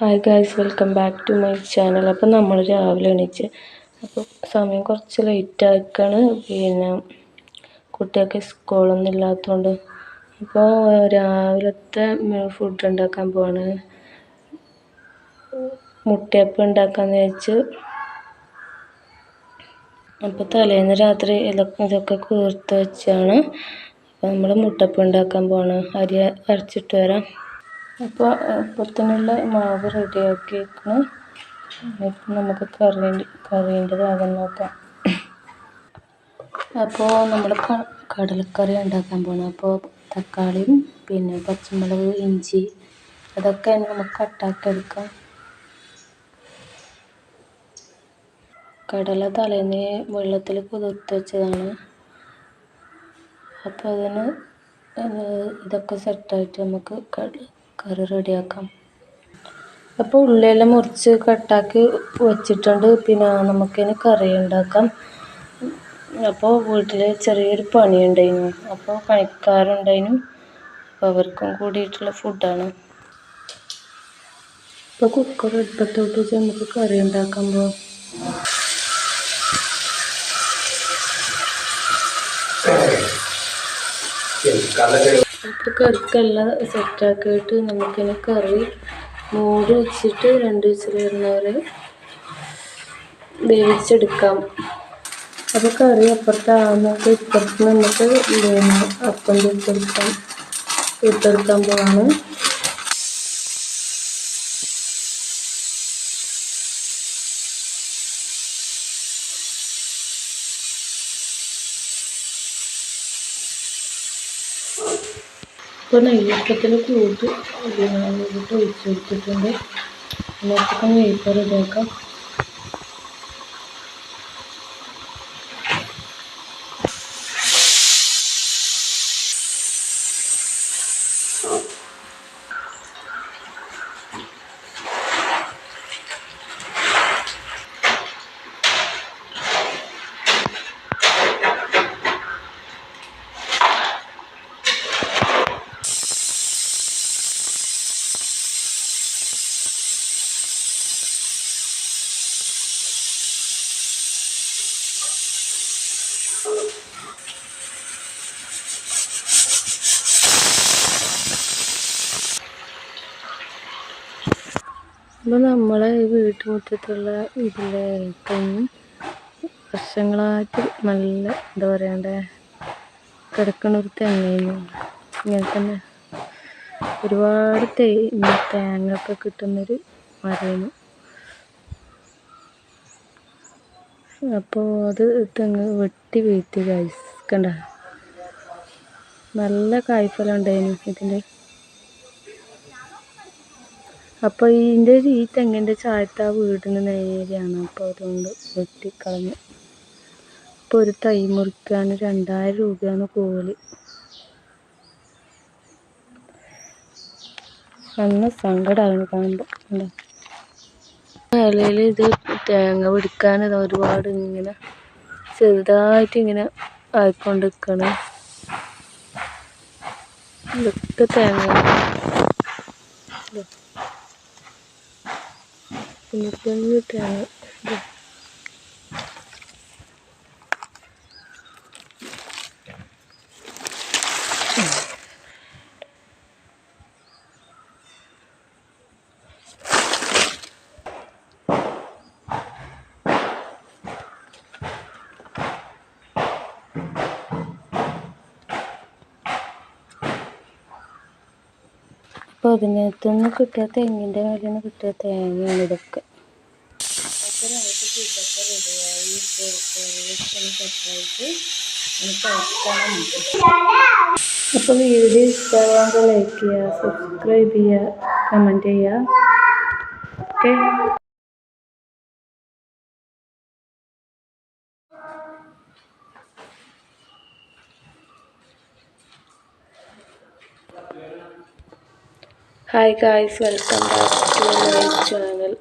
Hi guys welcome back to my channel അപ്പം നമ്മൾ രാവിലെ എണീച്ച് അപ്പോൾ സമയം കുറച്ച് ലേറ്റ് ആക്കാണ്. പിന്നെ കുട്ടികൾക്ക് സ്കൂളൊന്നും ഇല്ലാത്തതുകൊണ്ട് അപ്പോൾ രാവിലത്തെ ഫുഡ് ഉണ്ടാക്കാൻ പോവാണ്. മുട്ടയപ്പം ഉണ്ടാക്കാമെന്ന് വെച്ച് അപ്പോൾ തലേന്ന് രാത്രി ഇതൊക്കെ ഇതൊക്കെ കൂർത്ത് വെച്ചാണ്. അപ്പോൾ നമ്മൾ മുട്ടപ്പം ഉണ്ടാക്കാൻ പോവാണ്. അരി അരച്ചിട്ട് വരാം. അപ്പോൾ അപ്പത്തിനുള്ള മാവ് റെഡിയാക്കി വെക്കണം ഇപ്പം നമുക്ക് കറി കറീന്റെ ഭാഗം നോക്കാം. അപ്പോൾ നമ്മൾ കടലക്കറി ഉണ്ടാക്കാൻ പോകണം അപ്പോൾ തക്കാളിയും പിന്നെ പച്ചമുളക് ഇഞ്ചി അതൊക്കെ നമുക്ക് കട്ടാക്കി എടുക്കാം കടല തലേന്ന് വെള്ളത്തിൽ കുതിർത്ത് വെച്ചതാണ്. അപ്പോൾ അതിന് ഇതൊക്കെ സെറ്റായിട്ട് നമുക്ക് കറി റെഡിയാക്കാം. അപ്പോൾ ഉള്ളിയെല്ലാം മുറിച്ച് കട്ടാക്കി വെച്ചിട്ടുണ്ട്. പിന്നെ നമുക്കിനി കറി ഉണ്ടാക്കാം. അപ്പോൾ വീട്ടിൽ ചെറിയൊരു പണിയുണ്ടായിരുന്നു. അപ്പോൾ പണിക്കാരുണ്ടായിരുന്നു. അപ്പോൾ അവർക്കും കൂടിയിട്ടുള്ള ഫുഡാണ് ഇപ്പോൾ കുക്കർ അടുപ്പത്തോട്ട് വെച്ച് നമുക്ക് കറി ഉണ്ടാക്കാൻ പോകാം അപ്പോൾ കറിക്കെല്ലാം സെറ്റാക്കിയിട്ട് നമുക്കിനി കറി മൂടി വെച്ചിട്ട് രണ്ട് വിസിൽ വരുന്നവരെ വേവിച്ചെടുക്കാം. അപ്പോൾ കറി അപ്പുറത്താകുന്നൊക്കെ ഇപ്പുറത്ത് നമുക്ക് അപ്പം തീർത്തെടുക്കാം തീർത്തെടുക്കാൻ പോവാണ്. ഇപ്പോൾ നെയ്യപ്പത്തിന് കൂട്ട് കൂട്ട് ഒഴിച്ച് കൊടുത്തിട്ടുണ്ട് അതിനകത്തൊക്കെ നെയ്യപ്പം റെഡിയാക്കാം അപ്പോൾ നമ്മളെ ഈ വീട്ടുമുറ്റത്തുള്ള ഇതിലെ തെങ്ങ് വർഷങ്ങളായിട്ട് നല്ല എന്താ പറയണ്ടേ കിടക്കണ ഒരു തെങ്ങായിരുന്നു ഇങ്ങനെ തന്നെ ഒരുപാട് തേ തേങ്ങ ഒക്കെ കിട്ടുന്നൊരു മരമായിരുന്നു അപ്പോൾ അത് തെങ്ങ് വെട്ടി വീഴ്ത്തി കഴിച്ച് കണ്ട? നല്ല കായ്ഫലം ഉണ്ടായിരുന്നു ഇതിന്റെ അപ്പോൾ ഇതിന്റെ ഈ തെങ്ങിന്റെ ചായത്ത് ആ വീടിന് നേരെയാണ്. അപ്പോൾ അതുകൊണ്ട് വെട്ടിക്കളഞ്ഞു. ഇപ്പോൾ ഒരു തൈ മുറിക്കാൻ രണ്ടായിരം രൂപയാണ് കൂലി. നല്ല സങ്കടമാണ് കാണുമ്പോൾ ഇലയിൽ ഇത് തേങ്ങ പിടിക്കാൻ ഒരുപാട് ഇങ്ങനെ ചെറുതായിട്ട് ഇങ്ങനെ ആയിക്കൊണ്ടിരിക്കണം. ഇതൊക്കെ തേങ്ങ തൊണ്ണൂറ്റഞ്ച് അപ്പോൾ അതിനകത്തുനിന്ന് കിട്ടിയ തെങ്ങിന്റെ മേലെ നിന്ന് കിട്ടിയ തേങ്ങയാണ് ഇതൊക്കെ. ഇതൊക്കെ റെഡിയായി അപ്പോൾ വീഡിയോ ഇഷ്ടമാകുമ്പോൾ ലൈക്ക് ചെയ്യുക സബ്സ്ക്രൈബ് ചെയ്യുക കമന്റ് ചെയ്യുക. Okay Hi guys, welcome back to my channel.